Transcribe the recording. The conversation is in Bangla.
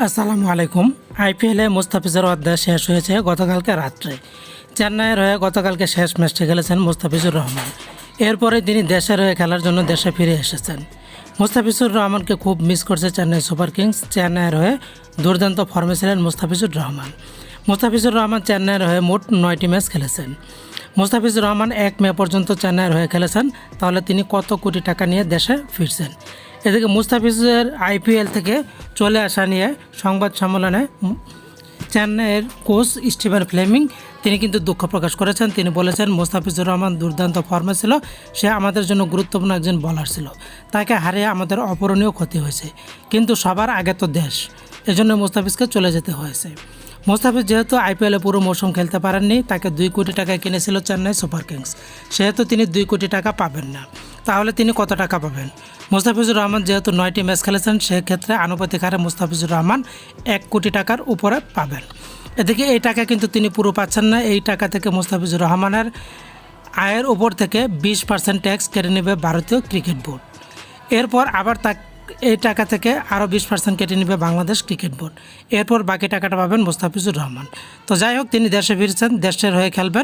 আসসালামু আলাইকুম। আইপিএলে মুস্তাফিজের অধ্যায় শেষ হয়েছে গতকালকে রাত্রে। চেন্নাইয়ের হয়ে গতকালকে শেষ ম্যাচটি খেলেছেন মুস্তাফিজুর রহমান। এরপরে তিনি দেশের হয়ে খেলার জন্য দেশে ফিরে এসেছেন। মুস্তাফিজুর রহমানকে খুব মিস করছে চেন্নাই সুপার কিংস। চেন্নাইয়ের হয়ে দুর্দান্ত ফর্মে ছিলেন মুস্তাফিজুর রহমান। মুস্তাফিজুর রহমান চেন্নাইয়ের হয়ে মোট নয়টি ম্যাচ খেলেছেন। মুস্তাফিজুর রহমান এক মে পর্যন্ত চেন্নাইয়ের হয়ে খেলেছেন, তাহলে তিনি কত কোটি টাকা নিয়ে দেশে ফিরছেন? এদিকে মুস্তাফিজের আইপিএল থেকে চলে আসা নিয়ে সংবাদ সম্মেলনে চেন্নাইয়ের কোচ স্টিভেন ফ্লেমিং, তিনি কিন্তু দুঃখ প্রকাশ করেছেন। তিনি বলেছেন, মুস্তাফিজুর রহমান দুর্দান্ত ফর্মে ছিল। সে আমাদের জন্য গুরুত্বপূর্ণ একজন বলার ছিল। তাকে হারিয়ে আমাদের অপূরণীয় ক্ষতি হয়েছে। কিন্তু সবার আগে তো দেশ। এজন্য মুস্তাফিজকে চলে যেতে হয়েছে। মুস্তাফিজ যেহেতু আইপিএলে পুরো মৌসুম খেলতে পারেননি, তাকে দুই কোটি টাকায় কিনেছিল চেন্নাই সুপার কিংস। সেহেতু তিনি দুই কোটি টাকা পাবেন না। তাহলে তিনি কত টাকা পাবেন? মুস্তাফিজুর রহমান যেহেতু নয়টি ম্যাচ খেলেছেন, সেক্ষেত্রে আনুপাতিক হারে মুস্তাফিজুর রহমান এক কোটি টাকার উপরে পাবেন। এদিকে এই টাকা কিন্তু তিনি পুরো পাচ্ছেন না। এই টাকা থেকে মুস্তাফিজুর রহমানের আয়ের উপর থেকে বিশ পার্সেন্ট ট্যাক্স কেটে নেবে ভারতীয় ক্রিকেট বোর্ড। এরপর আবার তা এই টাকা থেকে আরও বিশ পার্সেন্ট কেটে নেবে বাংলাদেশ ক্রিকেট বোর্ড। এরপর বাকি টাকাটা পাবেন মুস্তাফিজুর রহমান। তো যাই হোক, তিনি দেশে ফিরছেন দেশের হয়ে খেলবেন।